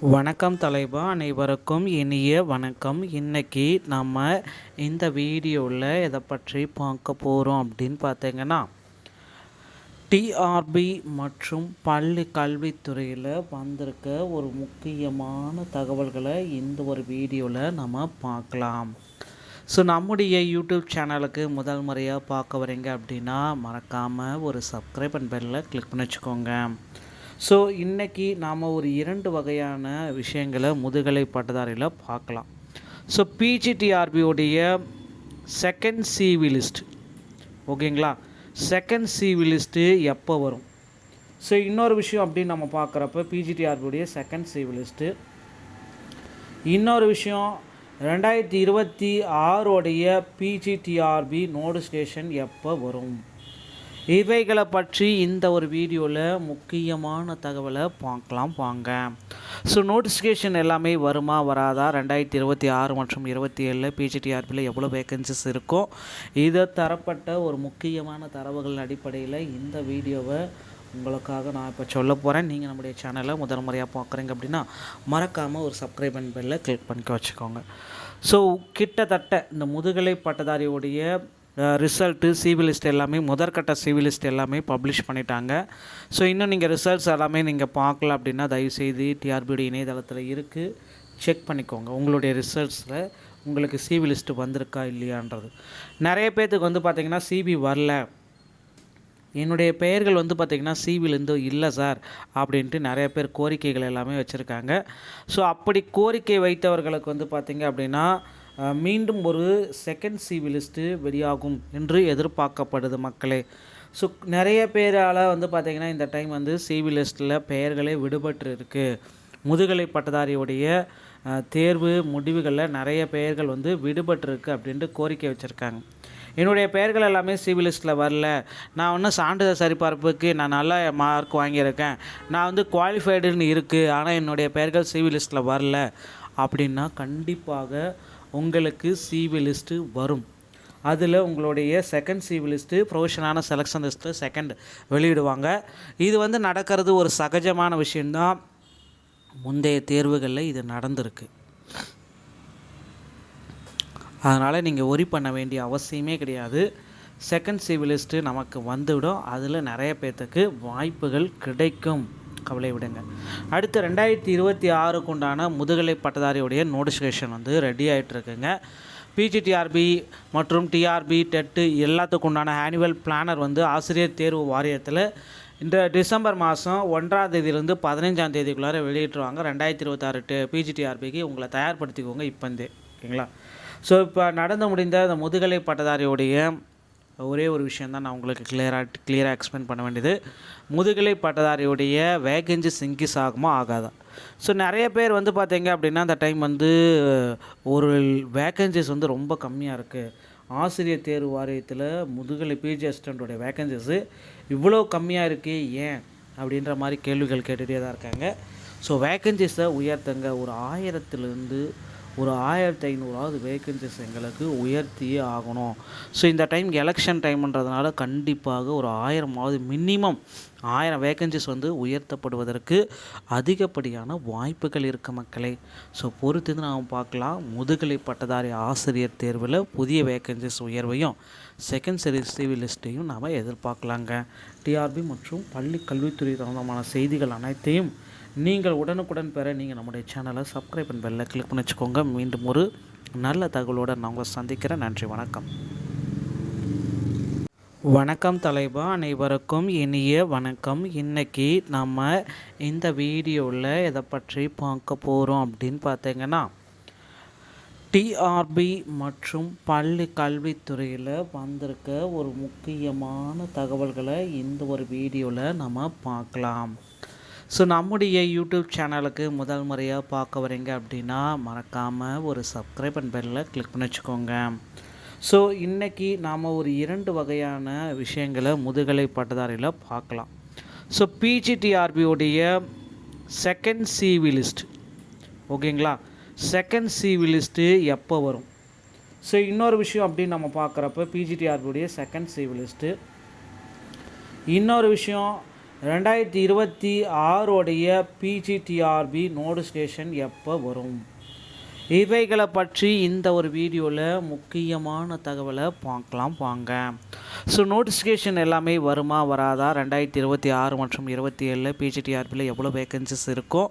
வணக்கம் தலைவா அனைவருக்கும் இனிய வணக்கம். இன்னைக்கு நம்ம இந்த வீடியோவில் எதை பற்றி பார்க்க போகிறோம் அப்படின்னு பார்த்தீங்கன்னா டிஆர்பி மற்றும் பள்ளி கல்வித்துறையில் வந்திருக்க ஒரு முக்கியமான தகவல்களை இந்த ஒரு வீடியோவில் நம்ம பார்க்கலாம். ஸோ நம்முடைய யூடியூப் சேனலுக்கு முதல் முறையாக பார்க்க வரீங்க அப்படின்னா மறக்காமல் ஒரு சப்ஸ்கிரைப் அண்ட் பெல்லில் கிளிக் பண்ணி வச்சுக்கோங்க. ஸோ இன்றைக்கி நாம் ஒரு இரண்டு வகையான விஷயங்களை முதுகலை பட்டதாரியில் பார்க்கலாம். ஸோ பிஜிடிஆர்பியோடைய செகண்ட் சிவி லிஸ்ட் ஓகேங்களா செகண்ட் சிவி லிஸ்ட்டு எப்போ வரும்? ஸோ இன்னொரு விஷயம் அப்படின்னு நம்ம பார்க்குறப்ப பிஜிடிஆர்பியோடைய செகண்ட் சிவி லிஸ்ட்டு இன்னொரு விஷயம் ரெண்டாயிரத்தி இருபத்தி ஆறோடைய பிஜிடிஆர்பி நோட்டிஃபிகேஷன் எப்போ வரும்? இவைகளை பற்றி இந்த ஒரு வீடியோவில் முக்கியமான தகவலை பார்க்கலாம் வாங்க. ஸோ நோட்டிஃபிகேஷன் எல்லாமே வருமா வராதா? ரெண்டாயிரத்தி இருபத்தி ஆறு மற்றும் இருபத்தி ஏழில் பிஜிடிஆர்பியில் எவ்வளோ வேகன்சிஸ் இருக்கும் இதை தரப்பட்ட ஒரு முக்கியமான தரவுகள் அடிப்படையில் இந்த வீடியோவை உங்களுக்காக நான் இப்போ சொல்ல போகிறேன் நீங்கள் நம்முடைய சேனலை முதல் முறையாக பார்க்குறீங்க அப்படின்னா மறக்காமல் ஒரு சப்ஸ்கிரைப் அண்ட் பெல்லை கிளிக் பண்ணிக்க வச்சுக்கோங்க. ஸோ கிட்டத்தட்ட இந்த முதுகலை பட்டதாரியுடைய ரிசல்ட்டு சிவிலிஸ்ட் எல்லாமே முதற்கட்ட சிவிலிஸ்ட் எல்லாமே பப்ளிஷ் பண்ணிட்டாங்க. ஸோ இன்னும் நீங்கள் ரிசல்ட்ஸ் எல்லாமே நீங்கள் பார்க்கல அப்படின்னா தயவுசெய்து டிஆர்பியோட இணையதளத்தில் இருக்குது செக் பண்ணிக்கோங்க. உங்களுடைய ரிசல்ட்ஸில் உங்களுக்கு சிவி லிஸ்ட்டு வந்திருக்கா இல்லையான்றது. நிறைய பேர்த்துக்கு வந்து பார்த்திங்கன்னா சிபி வரல. என்னுடைய பெயர்கள் வந்து பார்த்திங்கன்னா சிவிலேருந்து இல்லை சார் அப்படின்ட்டு நிறைய பேர் கோரிக்கைகள் எல்லாமே வச்சுருக்காங்க. ஸோ அப்படி கோரிக்கை வைத்தவர்களுக்கு வந்து பார்த்திங்க அப்படின்னா மீண்டும் ஒரு செகண்ட் சிவி லிஸ்ட்டு வெளியாகும் என்று எதிர்பார்க்கப்படுது மக்களே. ஸோ நிறைய பேரால் வந்து பார்த்திங்கன்னா இந்த டைம் வந்து சிவி லிஸ்ட்டில் பெயர்களே விடுபட்டு இருக்குது முதுகலை பட்டதாரியுடைய தேர்வு முடிவுகளில் நிறைய பெயர்கள் வந்து விடுபட்டிருக்கு அப்படின்ட்டு கோரிக்கை வச்சுருக்காங்க. என்னுடைய பெயர்கள் எல்லாமே சிவிலிஸ்ட்டில் வரல. நான் ஒன்றும் சான்றிதழ் சரிபார்ப்புக்கு நான் நல்ல மார்க் வாங்கியிருக்கேன். நான் வந்து குவாலிஃபைடுன்னு இருக்குது ஆனால் என்னுடைய பெயர்கள் சிவிலிஸ்ட்டில் வரல. அப்படின்னா கண்டிப்பாக உங்களுக்கு சிவி லிஸ்ட்டு வரும். அதில் உங்களுடைய செகண்ட் சிவி லிஸ்ட்டு ப்ரொஃபஷனான செலெக்ஷன் லிஸ்ட்டு செகண்ட் வெளியிடுவாங்க. இது வந்து நடக்கிறது ஒரு சகஜமான விஷயந்தான் முந்தைய தேர்வுகளில் இது நடந்திருக்கு. அதனால் நீங்கள் ஒரி பண்ண வேண்டிய அவசியமே கிடையாது. செகண்ட் சிவிலிஸ்ட்டு நமக்கு வந்துவிடும். அதில் நிறைய பேர்த்துக்கு வாய்ப்புகள் கிடைக்கும். கவலை விடுங்க. அடுத்து ரெண்டாயிரத்தி இருபத்தி ஆறுக்கு உண்டான முதுகலை பட்டதாரியுடைய நோட்டிஃபிகேஷன் வந்து ரெடி ஆகிட்டுருக்குங்க பிஜிடிஆர்பி மற்றும் டிஆர்பி டெட்டு எல்லாத்துக்கு உண்டான ஆனுவல் பிளானர் வந்து ஆசிரியர் தேர்வு வாரியத்தில் இந்த டிசம்பர் மாதம் ஒன்றாம் தேதியிலேருந்து பதினைஞ்சாம் தேதிக்குள்ளார வெளியிட்டுருவாங்க. ரெண்டாயிரத்தி இருபத்தாறு டெ பிஜிடிஆர்பிக்கு உங்களை தயார்படுத்திக்கோங்க இப்போந்தே. ஓகேங்களா? ஸோ இப்போ நடந்து முடிந்த அந்த முதுகலை பட்டதாரியுடைய ஒரே ஒரு விஷயம் தான் நான் உங்களுக்கு கிளியராக கிளியராக எக்ஸ்பிளைன் பண்ண வேண்டியது. முதுகலை பட்டதாரியுடைய வேகன்சிஸ் சிங்கிஸ் ஆகுமா ஆகாதா? ஸோ நிறைய பேர் வந்து பார்த்தீங்க அப்படின்னா அந்த டைம் வந்து ஒரு வேகன்சிஸ் வந்து ரொம்ப கம்மியாக இருக்குது ஆசிரியர் தேர்வு வாரியத்தில் முதுகலை பிஜி அசிஸ்டண்ட்டோடைய வேகன்சிஸு இவ்வளோ கம்மியாக இருக்குது ஏன்? அப்படின்ற மாதிரி கேள்விகள் கேட்டுகிட்டே தான் இருக்காங்க. ஸோ வேகன்சிஸை உயர்த்துங்க. ஒரு ஆயிரத்துலேருந்து ஒரு ஆயிரத்தி ஐநூறாவது வேக்கன்சிஸ் எங்களுக்கு உயர்த்தியே ஆகணும். ஸோ இந்த டைம் எலெக்ஷன் டைம்ன்றதுனால கண்டிப்பாக ஒரு ஆயிரமாவது மினிமம் ஆயிரம் வேக்கன்சிஸ் வந்து உயர்த்தப்படுவதற்கு அதிகப்படியான வாய்ப்புகள் இருக்க மக்களே. ஸோ பொறுத்து நாம் பார்க்கலாம். முதுகலை பட்டதாரி ஆசிரியர் தேர்வில் புதிய வேக்கன்சிஸ் உயர்வையும் செகண்ட் சரி சிவில் லிஸ்ட்டையும் நாம் எதிர்பார்க்கலாங்க. டிஆர்பி மற்றும் பள்ளி கல்வித்துறை சம்பந்தமான செய்திகள் அனைத்தையும் நீங்கள் உடனுக்குடன் பெற நீங்கள் நம்முடைய சேனலை சப்ஸ்கிரைப் அண்ட் பெல்லை கிளிக் பண்ணி வச்சுக்கோங்க. மீண்டும் ஒரு நல்ல தகவலோடு நான் உங்களை சந்திக்கிறேன். நன்றி வணக்கம். வணக்கம் தலைவா அனைவருக்கும் இனிய வணக்கம். இன்னைக்கு நம்ம இந்த வீடியோவில் எதை பற்றி பார்க்க போகிறோம் அப்படின்னு பார்த்தீங்கன்னா டிஆர்பி மற்றும் பள்ளி கல்வித்துறையில் வந்திருக்க ஒரு முக்கியமான தகவல்களை இந்த ஒரு வீடியோவில் நம்ம பார்க்கலாம். ஸோ நம்முடைய யூடியூப் சேனலுக்கு முதல் முறையாக பார்க்க வரீங்க அப்படின்னா மறக்காமல் ஒரு சப்ஸ்கிரைப் அண்ட் பெல்லில் கிளிக் பண்ணி வச்சுக்கோங்க. ஸோ இன்றைக்கி நாம் ஒரு இரண்டு வகையான விஷயங்களை முதுகலை பட்டதாரியில் பார்க்கலாம். ஸோ பிஜிடிஆர்பியோடைய செகண்ட் சிவி லிஸ்ட் ஓகேங்களா? செகண்ட் சிவி லிஸ்ட்டு எப்போ வரும்? ஸோ இன்னொரு விஷயம் அப்படின்னு நம்ம பார்க்குறப்ப பிஜிடிஆர்பியுடைய செகண்ட் சிவி லிஸ்ட்டு இன்னொரு விஷயம் ரெண்டாயிரத்தி இருபத்தி ஆறோடைய பிஜிடிஆர்பி நோட்டிஃபிகேஷன் எப்போ வரும்? இவைகளை பற்றி இந்த ஒரு வீடியோவில் முக்கியமான தகவலை பார்க்கலாம் வாங்க. ஸோ நோட்டிஃபிகேஷன் எல்லாமே வருமா வராதா? ரெண்டாயிரத்தி இருபத்தி ஆறு மற்றும் இருபத்தி ஏழில் பிஜிடிஆர்பியில் எவ்வளோ வேகன்சிஸ் இருக்கோ?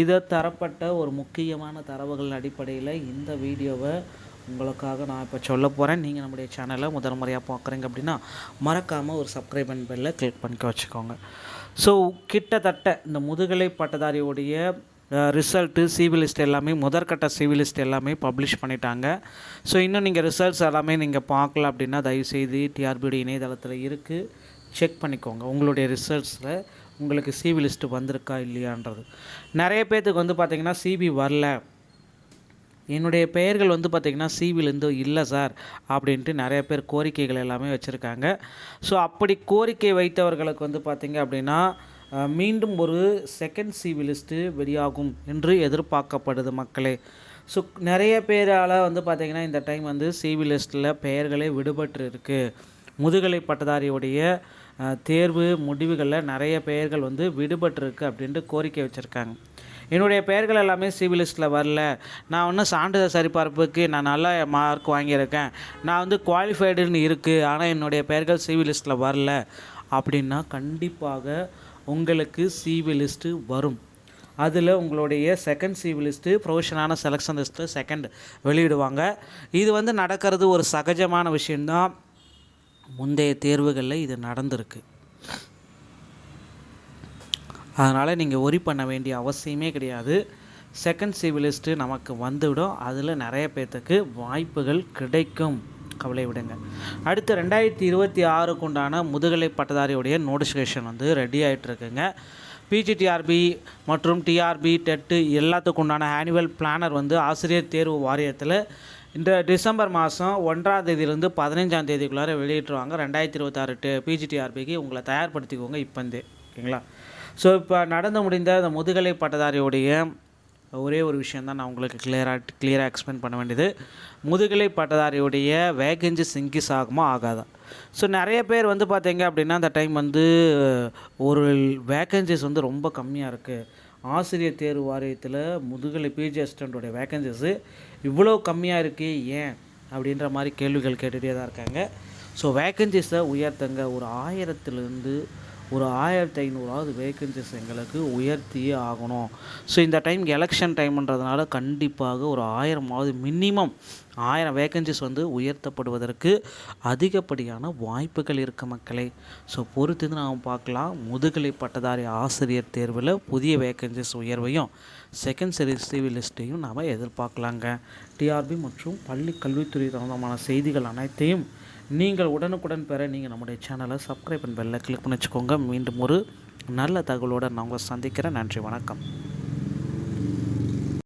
இதை தரப்பட்ட ஒரு முக்கியமான தரவுகள் அடிப்படையில் இந்த வீடியோவை உங்களுக்காக நான் இப்போ சொல்ல போகிறேன் நீங்கள் நம்முடைய சேனலை முதல் முறையாக பார்க்குறீங்க அப்படின்னா மறக்காமல் ஒரு சப்ஸ்கிரைப் அண்ட் பெல்லை கிளிக் பண்ணிக்க வச்சுக்கோங்க. ஸோ கிட்டத்தட்ட இந்த முதுகலை பட்டதாரியோடைய ரிசல்ட்டு சிவி லிஸ்ட் எல்லாமே முதற்கட்ட சிவிலிஸ்ட் எல்லாமே பப்ளிஷ் பண்ணிட்டாங்க. ஸோ இன்னும் நீங்கள் ரிசல்ட்ஸ் எல்லாமே நீங்கள் பார்க்கல அப்படின்னா தயவுசெய்து டிஆர்பியுடைய இணையதளத்தில் இருக்குது செக் பண்ணிக்கோங்க. உங்களுடைய ரிசல்ட்ஸில் உங்களுக்கு சிவி லிஸ்ட்டு வந்திருக்கா இல்லையான்றது. நிறைய பேர்த்துக்கு வந்து பார்த்திங்கன்னா சிபி வரல. என்னுடைய பெயர்கள் வந்து பார்த்திங்கன்னா சிவிலேருந்து இல்லை சார் அப்படின்ட்டு நிறைய பேர் கோரிக்கைகள் எல்லாமே வச்சுருக்காங்க. ஸோ அப்படி கோரிக்கை வைத்தவர்களுக்கு வந்து பார்த்திங்க அப்படின்னா மீண்டும் ஒரு செகண்ட் சிவி லிஸ்ட்டு வெளியாகும் என்று எதிர்பார்க்கப்படுது மக்களே. ஸோ நிறைய பேரால் வந்து பார்த்திங்கன்னா இந்த டைம் வந்து சிவி லிஸ்ட்டில் பெயர்களே விடுபட்டு இருக்குது முதுகலை பட்டதாரியுடைய தேர்வு முடிவுகளில் நிறைய பெயர்கள் வந்து விடுபட்டிருக்கு அப்படின்ட்டு கோரிக்கை வச்சுருக்காங்க. என்னுடைய பெயர்கள் எல்லாமே சிவில் லிஸ்ட்டில் வரல. நான் ஒன்றும் சான்றிதழ் சரிபார்ப்புக்கு நான் நல்ல மார்க் வாங்கியிருக்கேன். நான் வந்து குவாலிஃபைடுன்னு இருக்குது ஆனால் என்னுடைய பெயர்கள் சிவில் லிஸ்ட்டில் வரல. அப்படின்னா கண்டிப்பாக உங்களுக்கு சிவி லிஸ்ட்டு வரும். அதில் உங்களுடைய செகண்ட் சிவி லிஸ்ட்டு ப்ரொஃபஷனான செலெக்ஷன் லிஸ்ட்டு செகண்ட் வெளியிடுவாங்க. இது வந்து நடக்கிறது ஒரு சகஜமான விஷயந்தான் முந்தைய தேர்வுகளில் இது நடந்திருக்கு. அதனால் நீங்கள் ஒரி பண்ண வேண்டிய அவசியமே கிடையாது. செகண்ட் சிவிலிஸ்ட்டு நமக்கு வந்துவிடும். அதில் நிறைய பேர்த்துக்கு வாய்ப்புகள் கிடைக்கும். கவலை விடுங்க. அடுத்து ரெண்டாயிரத்தி இருபத்தி ஆறுக்கு உண்டான முதுகலை பட்டதாரியுடைய நோட்டிஃபிகேஷன் வந்து ரெடி ஆகிட்டு இருக்குங்க பிஜிடிஆர்பி மற்றும் டிஆர்பி டெட்டு எல்லாத்துக்குண்டான ஆனுவல் பிளானர் வந்து ஆசிரியர் தேர்வு வாரியத்தில் இந்த டிசம்பர் மாதம் ஒன்றாம் தேதியிலேருந்து பதினஞ்சாம் தேதிக்குள்ளார வெளியிட்டுருவாங்க. ரெண்டாயிரத்தி இருபத்தாறு டெ பிஜிடிஆர்பிக்கு உங்களை தயார்படுத்திக்கோங்க இப்போந்தே. ஓகேங்களா? ஸோ இப்போ நடந்து முடிந்த அந்த முதுகலை பட்டதாரியுடைய ஒரே ஒரு விஷயம் தான் நான் உங்களுக்கு கிளியராக கிளியராக எக்ஸ்பிளைன் பண்ண வேண்டியது. முதுகலை பட்டதாரியுடைய வேகன்சிஸ் சிங்கிஸ் ஆகுமா ஆகாதா? ஸோ நிறைய பேர் வந்து பார்த்தீங்க அப்படின்னா அந்த டைம் வந்து ஒரு வேகன்சிஸ் வந்து ரொம்ப கம்மியாக இருக்குது ஆசிரியர் தேர்வு வாரியத்தில் முதுகலை பிஜி அசிஸ்டண்ட்டோடைய வேகன்சிஸு இவ்வளோ கம்மியாக இருக்குது ஏன்? அப்படின்ற மாதிரி கேள்விகள் கேட்டுகிட்டே தான் இருக்காங்க. ஸோ வேகன்சிஸை உயர்த்துங்க. ஒரு ஆயிரத்துலேருந்து ஒரு ஆயிரத்தி ஐநூறாவது வேக்கன்சிஸ் எங்களுக்கு உயர்த்தியே ஆகணும். ஸோ இந்த டைம் எலெக்ஷன் டைம்ன்றதுனால கண்டிப்பாக ஒரு ஆயிரமாவது மினிமம் ஆயிரம் வேக்கன்சிஸ் வந்து உயர்த்தப்படுவதற்கு அதிகப்படியான வாய்ப்புகள் இருக்க மக்களே. ஸோ பொறுத்து நாம் பார்க்கலாம். முதுகலை பட்டதாரி ஆசிரியர் தேர்வில் புதிய வேக்கன்சிஸ் உயர்வையும் செகண்ட் சரி சிவில் லிஸ்ட்டையும் நாம் எதிர்பார்க்கலாங்க. டிஆர்பி மற்றும் பள்ளி கல்வித்துறை சம்பந்தமான செய்திகள் அனைத்தையும் நீங்கள் உடனுக்குடன் பெற நீங்கள் நம்முடைய சேனலை சப்ஸ்கிரைப் பண்ண பெல்ல கிளிக் பண்ணி வச்சுக்கோங்க. மீண்டும் ஒரு நல்ல தகவலோடு நான் உங்களை சந்திக்கிறேன். நன்றி வணக்கம்.